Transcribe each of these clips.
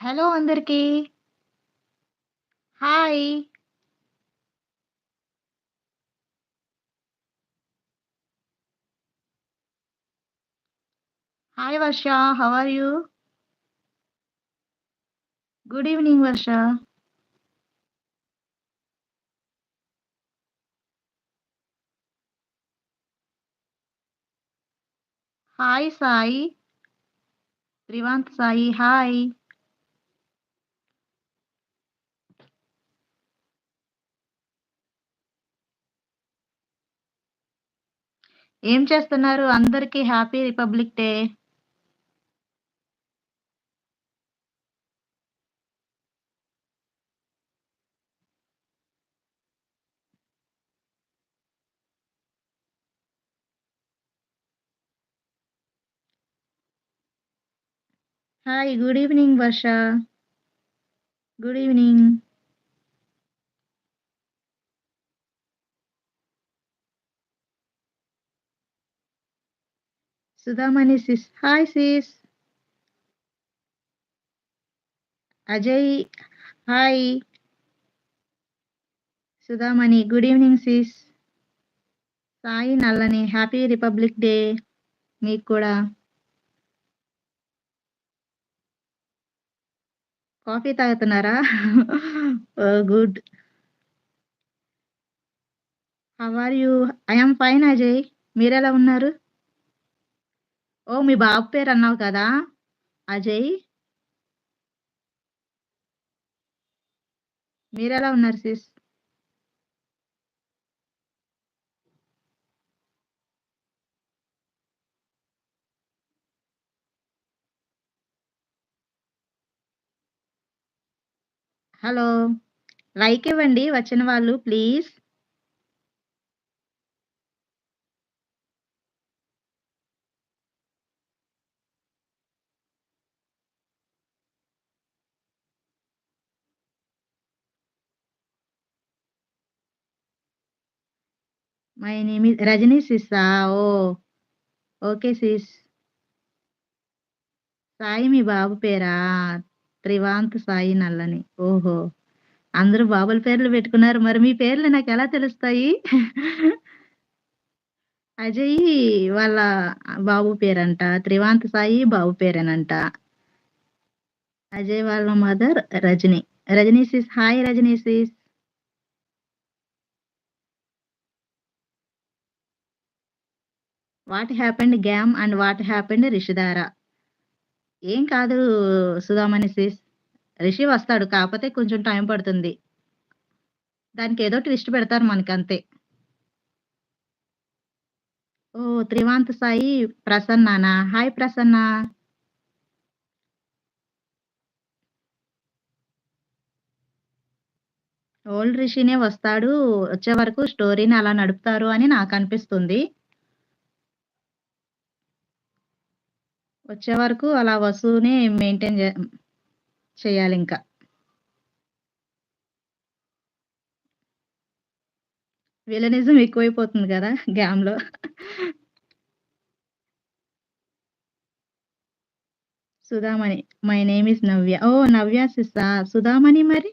Hello అందరికీ. Hi. Hi Varsha. How are you? Good evening Varsha. Hi Sai. Trivanth Sai hi. ఏం చేస్తున్నారు? అందరికీ happy republic day. Hi. Good evening Varsha. Good evening. Sudhamani sis. Hi sis. Ajay hi. Sudhamani good evening sis. Sai Nallani happy republic day. మీకు కూడా. Coffee తాగుతున్నారా? Good. How are you? I'm fine Ajay. మీరెలా ఉన్నారు? ఓ మీ బాబు పేరు అన్నావు కదా! అజయ్. మీరెలా ఉన్నారు sys? Hello. Like ఇవ్వండి వచ్చిన వాళ్ళు please. My name is Rajani సిస్సా? ఓ ఓకే సిస్. సాయి మీ బాబు పేరా? త్రివాంత్ సాయి నల్లని. ఓహో! అందరూ బాబుల పేర్లు పెట్టుకున్నారు. మరి మీ పేర్లు నాకు ఎలా తెలుస్తాయి? అజయ్ వాళ్ళ బాబు పేరంట. త్రివాంత్ సాయి బాబు పేరేనంట. అజయ్ వాళ్ళ mother Rajani. Rajani sis hi Rajani sis. What happened game and what happened Rishidhara? ఏం కాదు సుధామణి సిస్. రిషి వస్తాడు. కాకపోతే కొంచెం టైం పడుతుంది. దానికి ఏదో ట్విస్ట్ పెడతారు మనకి అంతే ఓ త్రివాంత్ సాయి ప్రసన్నానా? హాయ్ ప్రసన్న. ఓల్డ్ రిషినే వస్తాడు. వచ్చే వరకు స్టోరీని అలా నడుపుతారు అని నాకు అనిపిస్తుంది వచ్చే వరకు అలా వస్తువుని మెయింటైన్ చేయాలి ఇంకా విలనిజం ఎక్కువైపోతుంది కదా గ్యామ్‌లో. Sudhamani. My name is Navya. ఓ నవ్య సిస్తా సుధామణి మరి?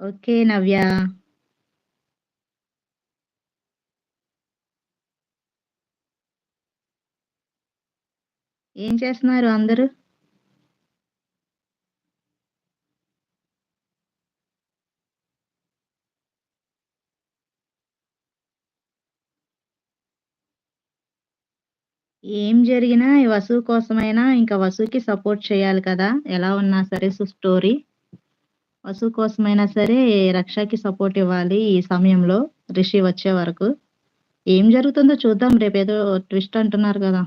ఓకే. నవ్య. ఏం చేస్తున్నారు అందరూ? ఏం జరిగినా వసు కోసమైనా ఇంకా వసుకి సపోర్ట్ చేయాలి కదా! ఎలా ఉన్నా సరే సు స్టోరీ. వసు కోసమైనా సరే రక్షకి సపోర్ట్ ఇవ్వాలి ఈ సమయంలో రిషి వచ్చే వరకు. ఏం జరుగుతుందో చూద్దాం. రేపేదో ట్విస్ట్ అంటున్నారు కదా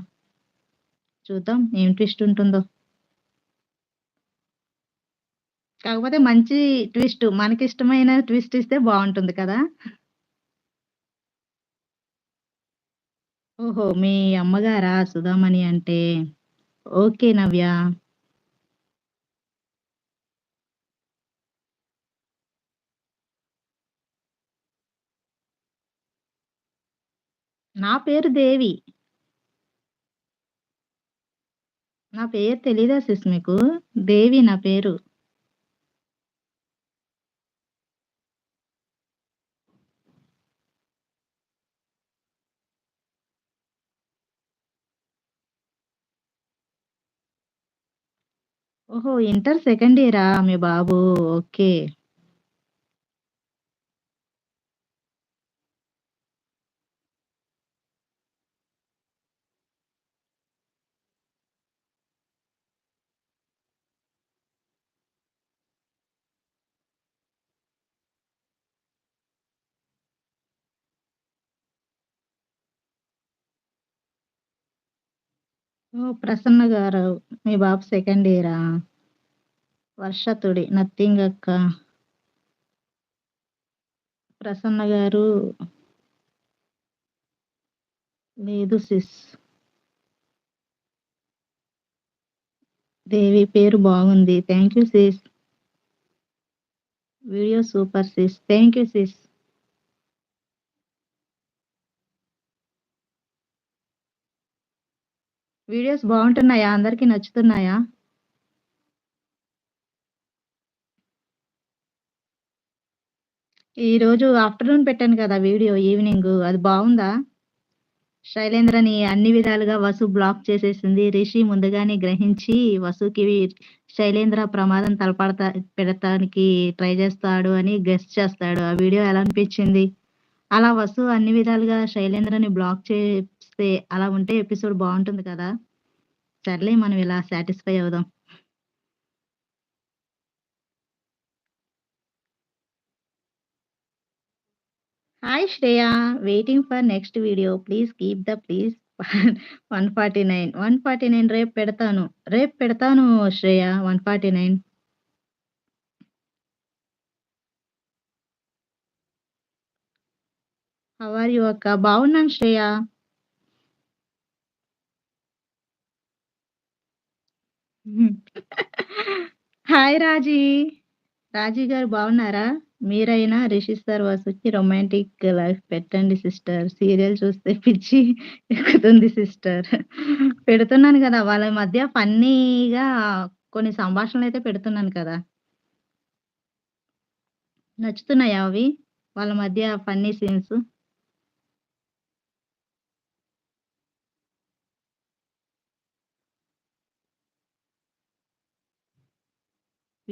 చూద్దాం ఏం ట్విస్ట్ ఉంటుందో. కాకపోతే మంచి ట్విస్ట్. మనకిష్టమైన ట్విస్ట్ ఇస్తే బాగుంటుంది కదా! ఓహో! మీ అమ్మగారా సుధామణి అంటే? ఓకే. నవ్య. నా పేరు దేవి. నా పేరు తెలీదా సిస్ మీకు? దేవి నా పేరు. ఓహో! ఇంటర్ సెకండ్ ఇయరా మీ బాబు? ఓకే. ఓ ప్రసన్న గారు. మీ బాబు సెకండ్ ఇయరా? వర్షతుడి. నథింగ్ అక్క. ప్రసన్న గారు లేదు సిస్. దేవి పేరు బాగుంది. Thank you sis. Video super sis. Thank you sis. Videos బాగుంటున్నాయా అందరికి నచ్చుతున్నాయా? ఈరోజు ఆఫ్టర్‌నూన్ పెట్టాను కదా! వీడియో ఈవినింగ్ అది బాగుందా శైలేంద్రని అన్ని విధాలుగా వసు బ్లాక్ చేసేసింది. రిషి ముందుగానే గ్రహించి వసుకి శైలేంద్ర ప్రమాదం తలపడతా పెడతానికి ట్రై చేస్తాడు అని గెస్ట్ చేస్తాడు. ఆ వీడియో ఎలా అనిపించింది? అలా వసు అన్ని విధాలుగా శైలేంద్రని బ్లాక్ చే చేస్తే అలా ఉంటే ఎపిసోడ్ బాగుంటుంది కదా! సర్లే మనం ఇలా సాటిస్ఫై అవుదాం. Hi Shreya. Waiting for next video. Please keep the please 149. 149 రేపు పెడతాను. రేపు పెడతాను శ్రేయ 149. హౌ ఆర్ యూ అక్క? బాగున్నాను శ్రేయ. హాయ్ రాజీ. రాజీ గారు బావున్నారా? మీరైనా రిషి సార్ వచ్చి రొమాంటిక్ లైఫ్ పెట్టండి సిస్టర్. సీరియల్ చూస్తే పిచ్చి ఎక్కుతుంది సిస్టర్. పెడుతున్నాను కదా! వాళ్ళ మధ్య ఫన్నీగా కొన్ని సంభాషణలైతే పెడుతున్నాను కదా! నచ్చుతున్నాయా అవి? వాళ్ళ మధ్య funny scenes?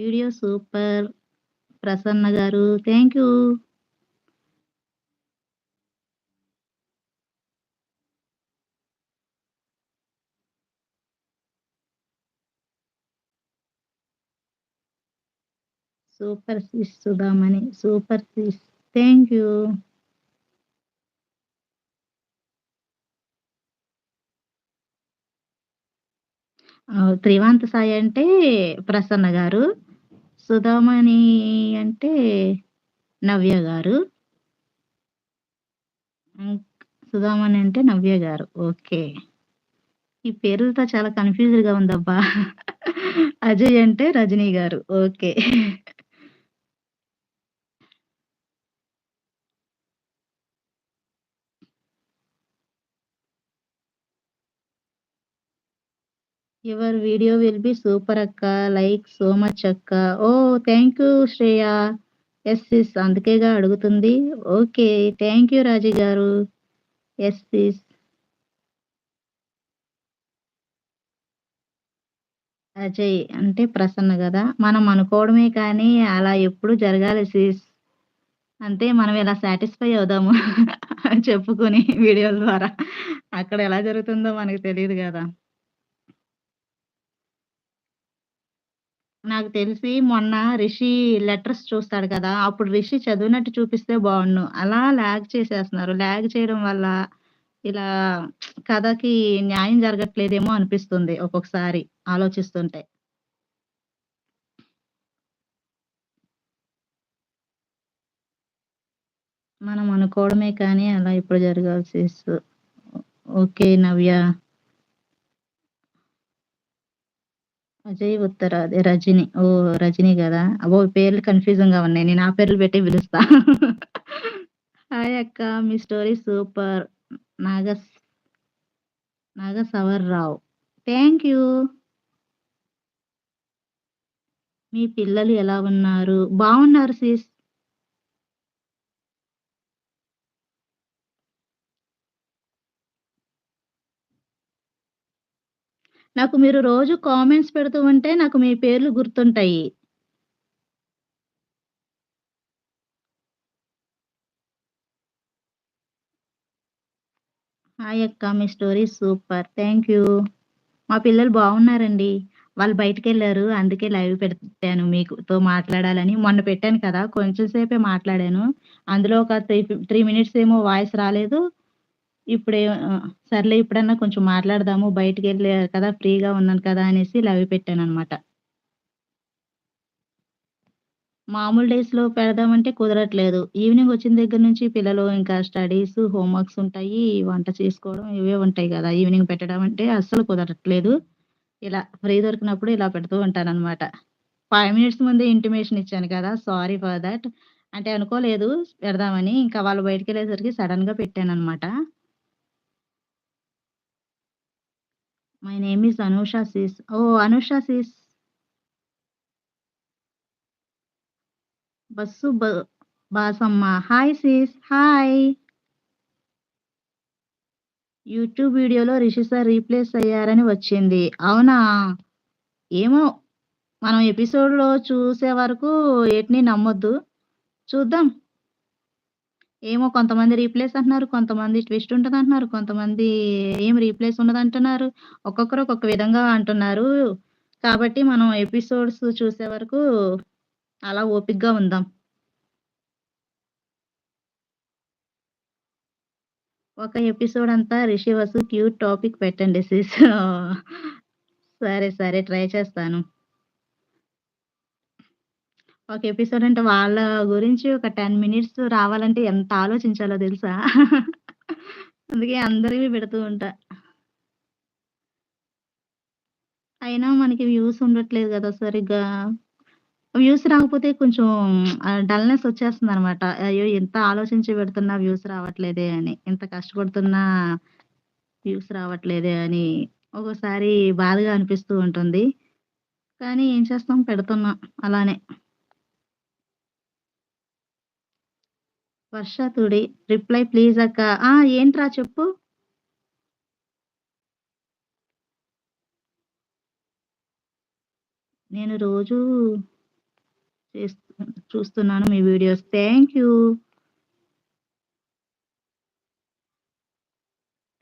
Video super. Prasanna గారు. Thank you. Super sis Sudhamani. Super sis. Thank you. Trivanth Sai అంటే ప్రసన్న గారు. సుధామణి అంటే నవ్య గారు. సుధామణి అంటే నవ్య గారు. ఓకే. ఈ పేర్లతో చాలా కన్‌ఫ్యూజ్డ్‌గా ఉందబ్బా! అజయ్ అంటే రజనీ గారు. Okay. Your video will be super అక్క. లైక్ సో మచ్ అక్క. ఓ thank you Shreya. Yes sis. అందుకేగా అడుగుతుంది. ఓకే. థ్యాంక్ యూ రాజీ గారు. Yes sys. అజయ్ అంటే ప్రసన్న కదా మనం అనుకోవడమే కానీ అలా ఎప్పుడు జరగాలి సిస్. అంటే మనం ఇలా సాటిస్ఫై అవుదాము. చెప్పుకొని వీడియోల ద్వారా. అక్కడ ఎలా జరుగుతుందో మనకు తెలియదు కదా నాకు తెలిసి మొన్న రిషి లెటర్స్ చూస్తాడు కదా! అప్పుడు రిషి చదివినట్టు చూపిస్తే బాగుండు అలా లాగ్ చేసేస్తున్నారు. లాగ్ చేయడం వల్ల ఇలా కథకి న్యాయం జరగట్లేదేమో అనిపిస్తుంది ఒక్కొక్కసారి ఆలోచిస్తుంటే. మనం అనుకోవడమే కానీ అలా ఇప్పుడు జరగాల్సి ఓకే నవ్య. అజయ్ ఉత్తర అదే రజని. ఓ రజని కదా? అబో పేర్లు కన్ఫ్యూజన్గా ఉన్నాయి. నేను ఆ పేర్లు పెట్టి పిలుస్తా. హాయ్ అక్క మీ స్టోరీ సూపర్ నాగస్ నాగస్ అవర్ రావు థ్యాంక్ యూ మీ పిల్లలు ఎలా ఉన్నారు? బాగున్నారు సిస్ నాకు మీరు రోజు కామెంట్స్ పెడుతూ ఉంటే నాకు మీ పేర్లు గుర్తుంటాయి. హాయ్ అక్క. మీ స్టోరీ సూపర్. Thank you. మా పిల్లలు బాగున్నారండి వాళ్ళు బయటికెళ్ళారు. అందుకే లైవ్ పెట్టాను మీకుతో మాట్లాడాలని. మొన్న పెట్టాను కదా! కొంచెం సేపే మాట్లాడాను. అందులో ఒక త్రీ త్రీ మినిట్స్ ఏమో వాయిస్ రాలేదు. ఇప్పుడే సర్లే ఇప్పుడన్నా కొంచెం మాట్లాడదాము. బయటికెళ్ళా కదా! ఫ్రీగా ఉన్నాను కదా! అనేసి లవ్ పెట్టాను అనమాట మామూలు డేస్‌లో పెడదామంటే కుదరట్లేదు. ఈవినింగ్ వచ్చిన దగ్గర నుంచి పిల్లలు ఇంకా స్టడీస్, హోంవర్క్స్ ఉంటాయి. వంట చేసుకోవడం ఇవే ఉంటాయి కదా ఈవినింగ్ పెట్టడం అంటే అస్సలు కుదరట్లేదు. ఇలా ఫ్రీ దొరికినప్పుడు ఇలా పెడుతూ ఉంటానన్నమాట ఫైవ్ మినిట్స్ ముందే ఇంటిమేషన్ ఇచ్చాను కదా! సారీ ఫర్ దట్ అంటే అనుకోలేదు పెడదామని. ఇంకా వాళ్ళు బయటికి వెళ్ళేసరికి సడన్గా పెట్టాను అనమాట my name is Anusha sis. Oh Anusha sis. Bus Basamma. Hi sis. Hi. YouTube వీడియోలో రిషి సార్ రీప్లేస్ అయ్యారని వచ్చింది. అవునా? ఏమో! మనం ఎపిసోడ్‌లో చూసే వరకు ఎట్ని నమ్మొద్దు. చూద్దాం. ఏమో కొంతమంది రీప్లేస్ అంటున్నారు. కొంతమంది ట్విస్ట్ ఉంటదంటున్నారు. కొంతమంది ఏం రీప్లేస్ ఉండదు అంటున్నారు ఒక్కొక్కరు ఒక్కొక్క విధంగా అంటున్నారు. కాబట్టి మనం ఎపిసోడ్స్ చూసే వరకు అలా ఓపిక్గా ఉందాం. ఒక ఎపిసోడ్ అంతా రిషి వసు క్యూట్ టాపిక్ పెట్టండి సిస్. సరే, సరే. ట్రై చేస్తాను. ఒక ఎపిసోడ్ అంటే వాళ్ళ గురించి ఒక 10 మినిట్స్ రావాలంటే ఎంత ఆలోచించాలో తెలుసా? అందుకే అందరివి పెడుతూ ఉంటా. అయినా మనకి వ్యూస్ ఉండట్లేదు కదా సరిగ్గా. వ్యూస్ రాకపోతే కొంచెం డల్నెస్ వచ్చేస్తుంది అనమాట అయ్యో! ఎంత ఆలోచించి పెడుతున్నా వ్యూస్ రావట్లేదే అని. ఎంత కష్టపడుతున్నా వ్యూస్ రావట్లేదే అని ఒక్కోసారి బాధగా అనిపిస్తూ ఉంటుంది. కానీ ఏం చేస్తాం పెడుతున్నాం అలానే. వర్ష తుడి. రిప్లై ప్లీజ్ అక్క. ఆ! ఏంట్రా చెప్పు? నేను రోజూ చేస్తు చూస్తున్నాను మీ videos. Thank you.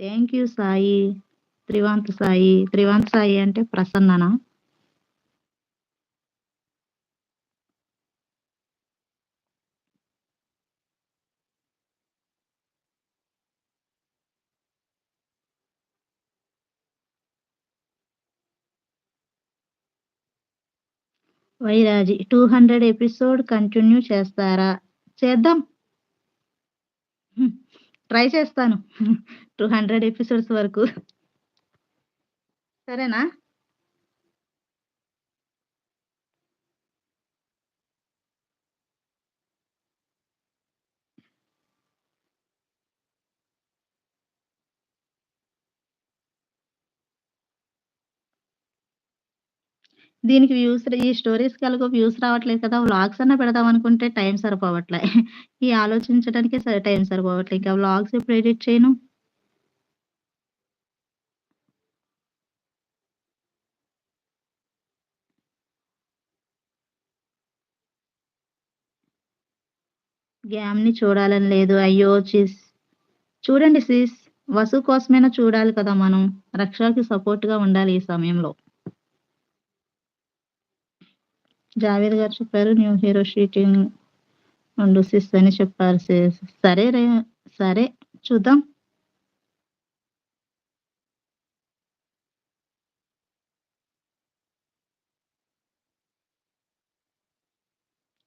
Thank you Sai. Trivanth Sai. Trivanth Sai అంటే ప్రసన్ననా? వైరాజి 200 ఎపిసోడ్ కంటిన్యూ చేస్తారా? చేద్దాం. ట్రై చేస్తాను. 200 ఎపిసోడ్స్ వరకు. సరేనా? దీనికి వ్యూస్ ఈ స్టోరీస్ ఎలాగో వ్యూస్ రావట్లేదు కదా! వ్లాగ్స్ అన్న పెడదాం అనుకుంటే టైం సరిపోవట్లే. ఈ ఆలోచించడానికి టైం సరిపోవట్లే. ఇంకా వ్లాగ్స్ ఎప్పుడు ఎడిట్ చేయను? గ్యామ్‌ని చూడాలని లేదు. అయ్యో! చిస్ చూడండి సిస్. వసు కోసమైనా చూడాలి కదా మనం. రక్షకి సపోర్ట్‌గా ఉండాలి ఈ సమయంలో. జావేద్ గారు చెప్పారు. న్యూ హీరో షూటింగ్ ఉండు సిస్ అని చెప్పారు సరే రే సరే చూద్దాం.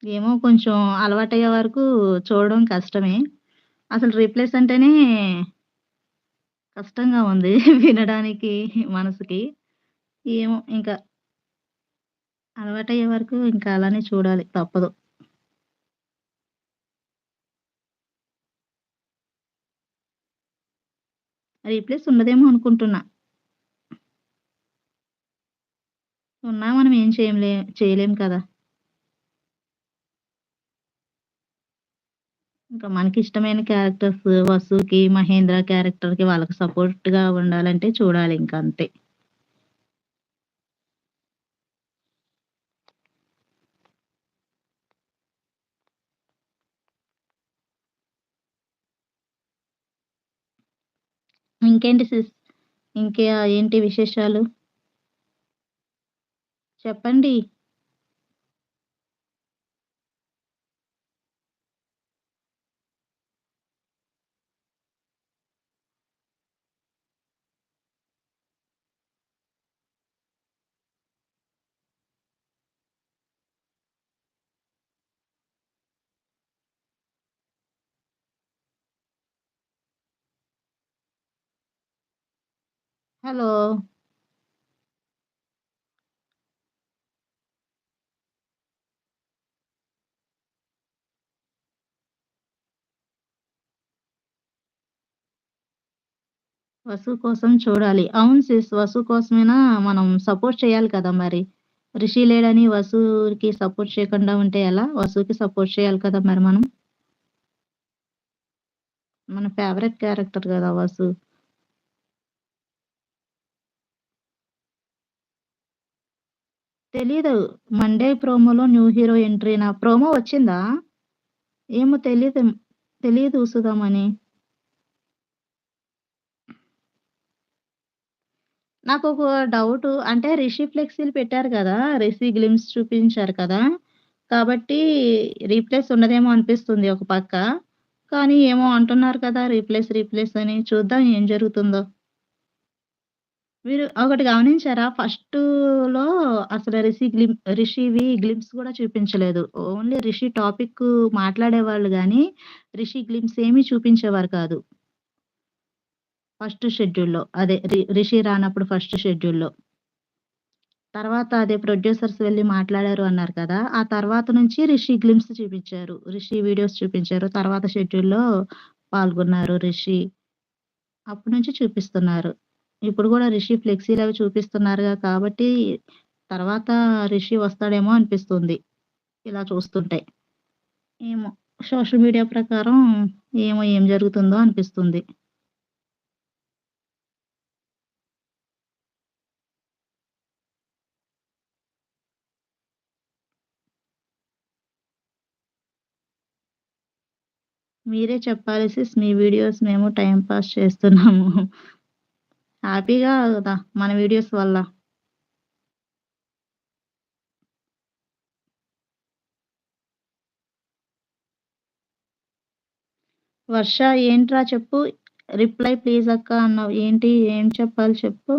ఏమో కొంచెం అలవాటయ్యే వరకు చూడడం కష్టమే. అసలు రీప్లేస్ అంటేనే కష్టంగా ఉంది వినడానికి మనసుకి. ఏమో ఇంకా అలవాటయ్యే వరకు ఇంకా అలానే చూడాలి తప్పదు. రీప్లేస్ ఉండదేమో అనుకుంటున్నా. ఉన్నా మనం ఏం చేయలే చేయలేం కదా! ఇంకా మనకి ఇష్టమైన క్యారెక్టర్స్ 'వసుకి', 'మహేంద్ర' క్యారెక్టర్‌కి వాళ్ళకి సపోర్ట్‌గా ఉండాలంటే చూడాలి ఇంకా అంతే. ఇంకేంటి సిస్ ఇంకా ఏంటి విశేషాలు? చెప్పండి. హలో! 'వసు' కోసం చూడాలి. అవును సిస్ 'వసు' కోసమైనా మనం సపోర్ట్ చేయాలి కదా మరి. 'రిషి' లేడని 'వసు'కి సపోర్ట్ చేయకుండా ఉంటే ఎలా? 'వసు'కి సపోర్ట్ చేయాలి కదా మరి మనం. మన ఫేవరెట్ క్యారెక్టర్ కదా 'వసు'. తెలీదు. మండే ప్రోమోలో న్యూ హీరో ఎంట్రీనా? ప్రోమో వచ్చిందా? ఏమో తెలీదు. చూసుదామని నాకు ఒక డౌట్ అంటే 'రిషి' ఫ్లెక్సీలు పెట్టారు కదా 'రిషి' గ్లిమ్స్ చూపించారు కదా! కాబట్టి రీప్లేస్ ఉండదేమో అనిపిస్తుంది ఒక పక్క. కానీ ఏమో అంటున్నారు కదా! రీప్లేస్, రీప్లేస్ అని. చూద్దాం ఏం జరుగుతుందో. మీరు ఒకటి గమనించారా? ఫస్టులో అసలు 'రిషి' గ్లిమ్ 'రిషి'వి గ్లిమ్స్ కూడా చూపించలేదు. ఓన్లీ 'రిషి' టాపిక్ మాట్లాడేవాళ్ళు కానీ 'రిషి' గ్లిమ్స్ ఏమి చూపించేవారు కాదు. ఫస్ట్ షెడ్యూల్‌లో. అదే రి 'రిషి' రానప్పుడు ఫస్ట్ షెడ్యూల్‌లో. తర్వాత అదే ప్రొడ్యూసర్స్ వెళ్ళి మాట్లాడారు అన్నారు కదా! ఆ తర్వాత నుంచి 'రిషి' గ్లిమ్స్ చూపించారు. 'రిషి' వీడియోస్ చూపించారు. తర్వాత షెడ్యూల్‌లో పాల్గొన్నారు 'రిషి'. అప్పటి నుంచి చూపిస్తున్నారు. ఇప్పుడు కూడా 'రిషి' అవి చూపిస్తున్నారుగా కాబట్టి తర్వాత 'రిషి' వస్తాడేమో అనిపిస్తుంది. ఇలా చూస్తుంటే. ఏమో సోషల్ మీడియా ప్రకారం ఏమో ఏం జరుగుతుందో అనిపిస్తుంది. మీరే చెప్పాలి సిస్. మీ వీడియోస్ మేము టైం పాస్ చేస్తున్నాము. హ్యాపీగా కదా మన వీడియోస్ వల్ల. వర్ష ఏంట్రా చెప్పు? రిప్లై ప్లీజ్ అక్క అన్నావు. ఏంటి? ఏం చెప్పాలి చెప్పు?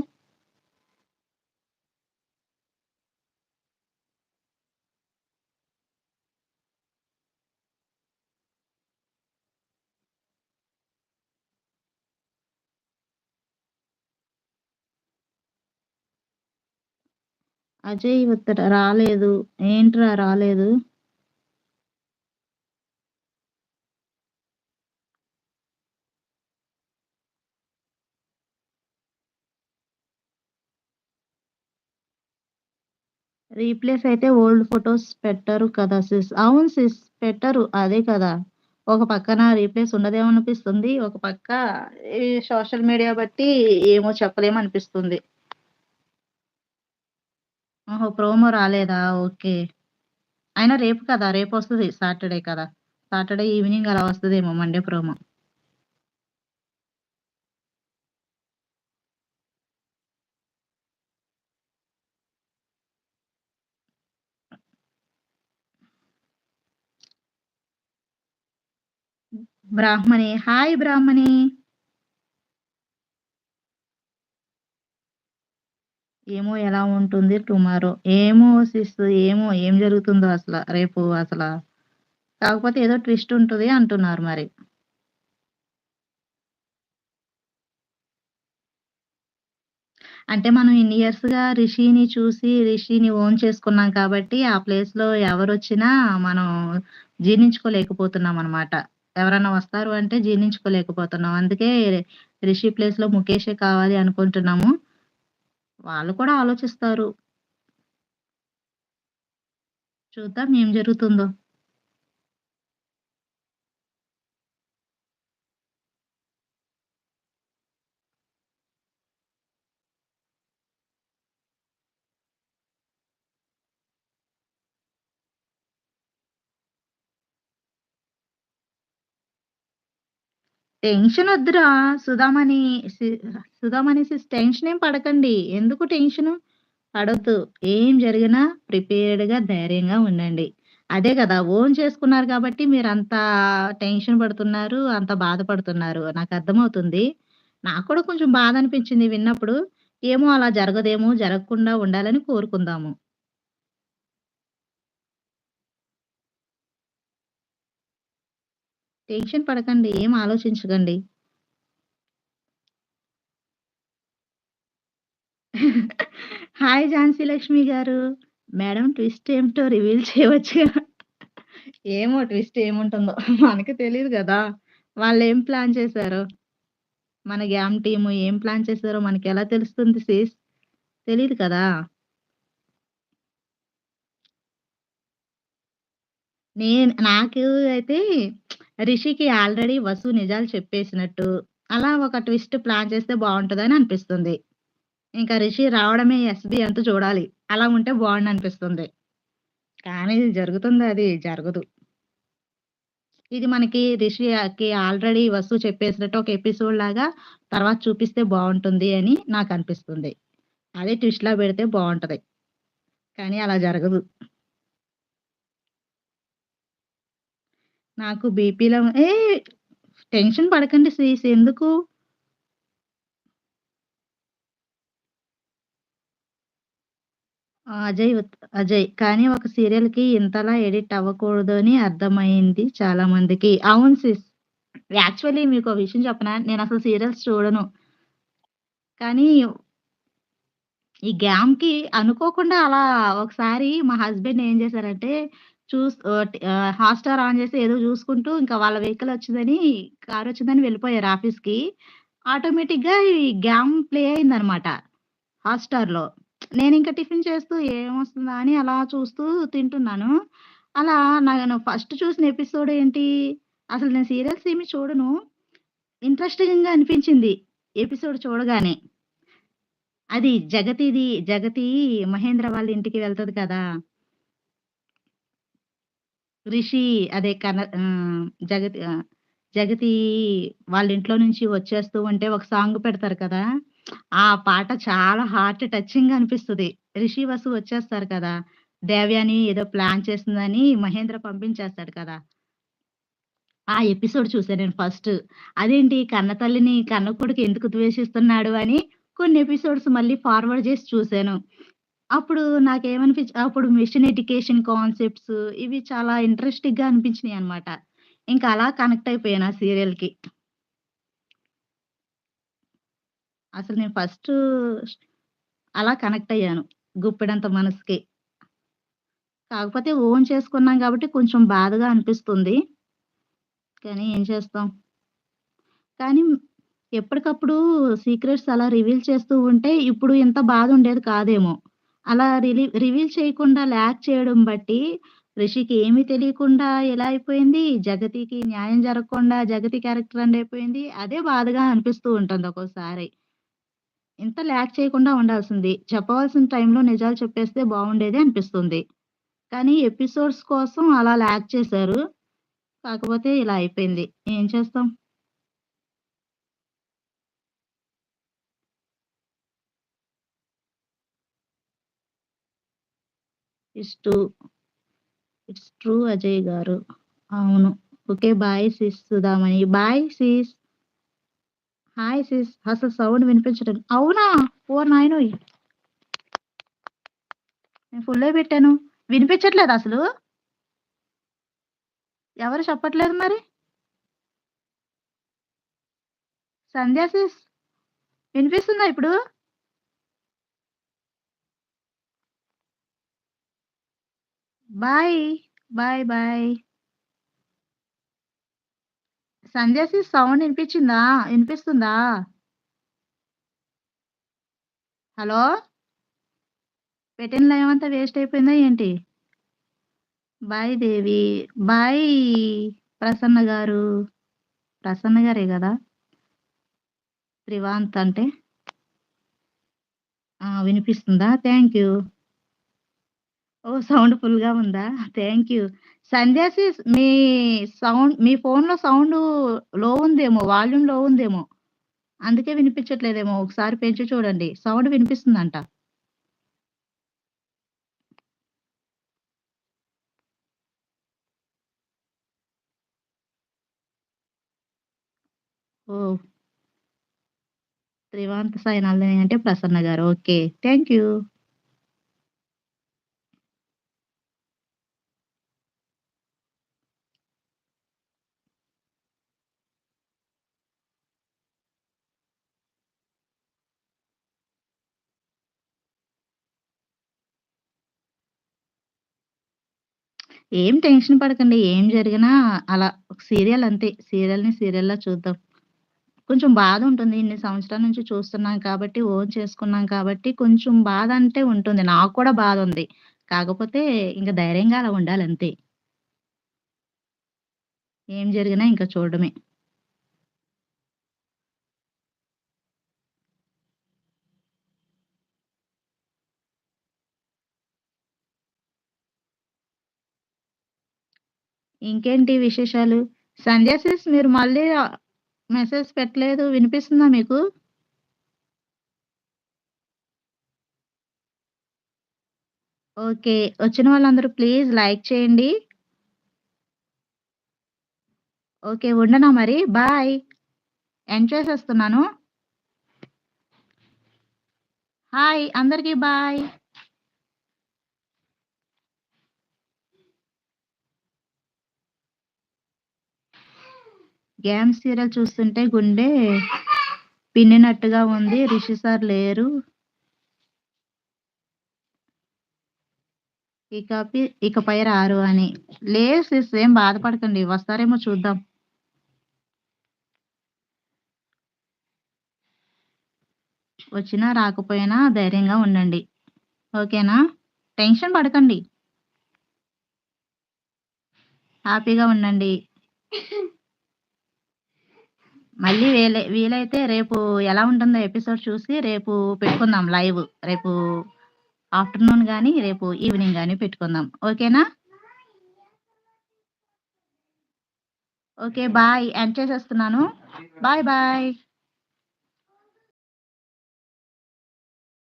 అజయ్ ఉత్తర రాలేదు. ఏంట్రా రాలేదు? రీప్లేస్ అయితే ఓల్డ్ ఫోటోస్ పెట్టరు కదా సిస్. అవును సిస్. పెట్టరు. అదే కదా! ఒక పక్కన రీప్లేస్ ఉండదేమో అనిపిస్తుంది. ఒక పక్క ఈ సోషల్ మీడియా బట్టి ఏమో చెప్పలేమనిపిస్తుంది. ఓహో! ప్రోమో రాలేదా? ఓకే. అయినా రేపు కదా! రేపొస్తది. సాటర్‌డే కదా! సాటర్‌డే ఈవినింగ్ అలా వస్తదేమో Monday promo. Brahmani. Hi Brahmani. ఏమో ఎలా ఉంటుంది టుమారో. ఏమో సిస్ ఏమో ఏం జరుగుతుందో అసలు రేపు అసలు కాకపోతే ఏదో ట్విస్ట్ ఉంటుంది అంటున్నారు మరి. అంటే మనం ఇన్ని ఇయర్స్‌గా 'రిషిని' చూసి 'రిషిని' ఓన్ చేసుకున్నాం కాబట్టి ఆ ప్లేస్‌లో ఎవరు వచ్చినా మనం జీర్ణించుకోలేకపోతున్నాం అనమాట ఎవరైనా వస్తారు అంటే జీర్ణించుకోలేకపోతున్నాం. అందుకే 'రిషి' ప్లేస్‌లో 'ముఖేషే' కావాలి అనుకుంటున్నాము. వాళ్ళు కూడా ఆలోచిస్తారు. చూద్దాం ఏం జరుగుతుందో. టెన్షన్ వద్దురా సుధామణి సి సుధామణి సిస్ టెన్షన్ ఏం పడకండి. ఎందుకు టెన్షన్ పడొద్దు. ఏం జరిగినా ప్రిపేర్డ్‌గా, ధైర్యంగా ఉండండి. అదే కదా ఓన్ చేసుకున్నారు కాబట్టి మీరంత టెన్షన్ పడుతున్నారు, అంత బాధపడుతున్నారు. నాకు అర్థమవుతుంది నాకు కూడా కొంచెం బాధ అనిపించింది విన్నప్పుడు. ఏమో అలా జరగదేమో, జరగకుండా ఉండాలని కోరుకుందాము. టెన్షన్ పడకండి. ఏం ఆలోచించకండి. హాయ్ ఝాన్సీ లక్ష్మి గారు. మేడం ట్విస్ట్ ఏమిటో రివీల్ చేయవచ్చు ఏమో ట్విస్ట్ ఏముంటుందో మనకి కదా వాళ్ళు ఏం ప్లాన్ చేశారు మన గ్యామ్ టీము ఏం ప్లాన్ చేశారో ఎలా తెలుస్తుంది సీస్ తెలియదు కదా! నేను నాకు అయితే రిషికి ఆల్రెడీ వసు నిజాలు చెప్పేసినట్టు, అలా ఒక ట్విస్ట్ ప్లాన్ చేస్తే బాగుంటుందని అనిపిస్తుంది. ఇంకా రిషి రావడమే ఎస్బి ఎంత చూడాలి. అలా ఉంటే బావుండనిపిస్తుంది. కానీ జరుగుతుంది అది? జరగదు. ఇది మనకి రిషికి ఆల్రెడీ వసు చెప్పేసినట్టు ఒక ఎపిసోడ్ లాగా తర్వాత చూపిస్తే బాగుంటుంది అని నాకు అనిపిస్తుంది అదే ట్విస్ట్‌లా పెడితే బాగుంటుంది కానీ అలా జరగదు. నాకు బీపీలో ఏ టెన్షన్ పడకండి శ్రీస్ ఎందుకు? అజయ్ అజయ్. కానీ ఒక సీరియల్‌కి ఇంతలా ఎడిట్ అవ్వకూడదు అని అర్థమైంది చాలా మందికి. అవును సిస్. యాక్చువల్లీ మీకో విషయం చెప్పనా? నేను అసలు సీరియల్స్ చూడను. కానీ ఈ గ్యామ్‌కి అనుకోకుండా అలా ఒకసారి మా హస్బెండ్ ఏం చేశారంటే చూస్ హాట్‌స్టార్ ఆన్ చేసి ఏదో చూసుకుంటూ ఇంకా వాళ్ళ వెహికల్ వచ్చిందని కారొచ్చిందని వెళ్ళిపోయారు ఆఫీస్‌కి. ఆటోమేటిక్‌గా ఈ గ్యామ్ ప్లే అయిందనమాట హాట్‌స్టార్‌లో. ఇంకా టిఫిన్ చేస్తూ ఏమొస్తుందా అని అలా చూస్తూ తింటున్నాను. అలా నేను ఫస్ట్ చూసిన ఎపిసోడ్ ఏంటి? అసలు నేను సీరియల్స్ ఏమి చూడను. ఇంట్రెస్టింగ్‌గా అనిపించింది ఎపిసోడ్ చూడగానే. అది జగతిది జగతి మహేంద్ర వాళ్ళ ఇంటికి వెళ్తుంది కదా! రిషి అదే కన జగతి జగతి వాళ్ళ ఇంట్లో నుంచి వచ్చేస్తూ ఉంటే ఒక సాంగ్ పెడతారు కదా! ఆ పాట చాలా హార్ట్ టచింగ్ అనిపిస్తుంది రిషి, వసు వచ్చేస్తారు కదా! దేవ్యాని ఏదో ప్లాన్ చేసిందని మహేంద్ర పంపించేస్తాడు కదా! ఆ ఎపిసోడ్ చూసాను నేను ఫస్ట్. అదేంటి కన్న తల్లిని కన్న కొడుకు ఎందుకు ద్వేషిస్తున్నాడు అని కొన్ని ఎపిసోడ్స్ మళ్ళీ ఫార్వర్డ్ చేసి చూసాను. అప్పుడు నాకేమనిపించి అప్పుడు మిషన్ ఎడ్యుకేషన్ కాన్సెప్ట్స్ ఇవి చాలా ఇంట్రెస్టింగ్‌గా అనిపించినియనమాట. ఇంకా అలా కనెక్ట్ అయిపోయాను ఆ సీరియల్‌కి. అసలు నేను ఫస్ట్ అలా కనెక్ట్ అయ్యాను. గుప్పెడంత మనసుకి. కాకపోతే ఓన్ చేసుకున్నాం కాబట్టి కొంచెం బాధగా అనిపిస్తుంది. కానీ ఏం చేస్తాం? కానీ ఎప్పటికప్పుడు సీక్రెట్స్ అలా రివీల్ చేస్తూ ఉంటే ఇప్పుడు ఇంత బాధ ఉండేది కాదేమో! అలా రిలీ రివీల్ చేయకుండా ల్యాక్ చేయడం బట్టి రిషికి ఏమీ తెలియకుండా ఎలా అయిపోయింది, జగతికి న్యాయం జరగకుండా జగతి క్యారెక్టర్ అండ్ అయిపోయింది. అదే బాధగా అనిపిస్తూ ఉంటుంది ఒక్కోసారి. ఇంత ల్యాక్ చేయకుండా ఉండాల్సింది. చెప్పవలసిన టైంలో నిజాలు చెప్పేస్తే బాగుండేది అనిపిస్తుంది. కానీ ఎపిసోడ్స్ కోసం అలా ల్యాక్ చేశారు. కాకపోతే ఇలా అయిపోయింది. ఏం చేస్తాం? It's true. It's true Ajay గారు. అవును. Okay. Bye sis Sudhamani. Bye sis. Hi sis. అసలు సౌండ్ వినిపించడం అవునా! ఓ నాయనోయ్! నేను ఫుల్లో పెట్టాను. వినిపించట్లేదు అసలు? ఎవరు చెప్పట్లేదు మరి? సంధ్యా సిస్. వినిపిస్తుందా ఇప్పుడు? బాయ్. బాయ్. బాయ్. సంధ్యాసి సౌండ్ వినిపించిందా ఇనిపిస్తుందా? హలో! పెట్టిన లైవ్ అంతా వేస్ట్ అయిపోయిందా ఏంటి? బాయ్ దేవి. బాయ్ ప్రసన్న గారు. ప్రసన్న గారే కదా త్రివాంత్ అంటే? ఆ! వినిపిస్తుందా? Thank you. ఓ సౌండ్ ఫుల్‌గా ఉందా? Thank you. సంధ్యాసి మీ సౌండ్ మీ ఫోన్‌లో సౌండ్లో ఉందేమో, వాల్యూమ్లో ఉందేమో. అందుకే వినిపించట్లేదేమో ఒకసారి పెంచి చూడండి. సౌండ్ వినిపిస్తుందంట. ఓ త్రివాంత్ సైనాలని అంటే ప్రసన్న గారు. ఓకే. Thank you. ఏం టెన్షన్ పడకండి. ఏం జరిగినా అలా సీరియల్ అంతే. సీరియల్‌ని సీరియల్‌లా చూద్దాం. కొంచెం బాధ ఉంటుంది ఇన్ని సంవత్సరాల నుంచి చూస్తున్నాం కాబట్టి, ఓన్ చేసుకున్నాం కాబట్టి, కొంచెం బాధ అంటే ఉంటుంది. నాకు కూడా బాధ ఉంది కాకపోతే ఇంకా ధైర్యంగా అలా ఉండాలంతే. ఏం జరిగినా ఇంకా చూడడమే. ఇంకేంటి విశేషాలు? సంధ్యా సిస్ మీరు మళ్ళీ మెసేజ్ పెట్టలేదు. వినిపిస్తుందా మీకు? ఓకే. వచ్చిన వాళ్ళందరూ ప్లీజ్ లైక్ చేయండి. ఓకే. ఉండనా మరి? బాయ్. ఎంజాయ్ చేస్తున్నాను హాయ్. అందరికీ బాయ్. గ్యామ్ సీరియల్ చూస్తుంటే గుండె పిన్నినట్టుగా ఉంది. రిషి సార్ లేరు. ఇక ఇకపై రారు అని. లేదు సిస్ ఏం బాధపడకండి. వస్తారేమో చూద్దాం. వచ్చినా రాకపోయినా ధైర్యంగా ఉండండి. ఓకేనా? టెన్షన్ పడకండి. హ్యాపీగా ఉండండి. మళ్ళీ వీలై వీలైతే రేపు ఎలా ఉంటుందో ఎపిసోడ్ చూసి రేపు పెట్టుకుందాం లైవ్. రేపు ఆఫ్టర్‌నూన్ కానీ రేపు ఈవినింగ్ కానీ పెట్టుకుందాం. ఓకేనా? ఓకే. బాయ్. ఎండ్ చేసేస్తున్నాను. Bye bye.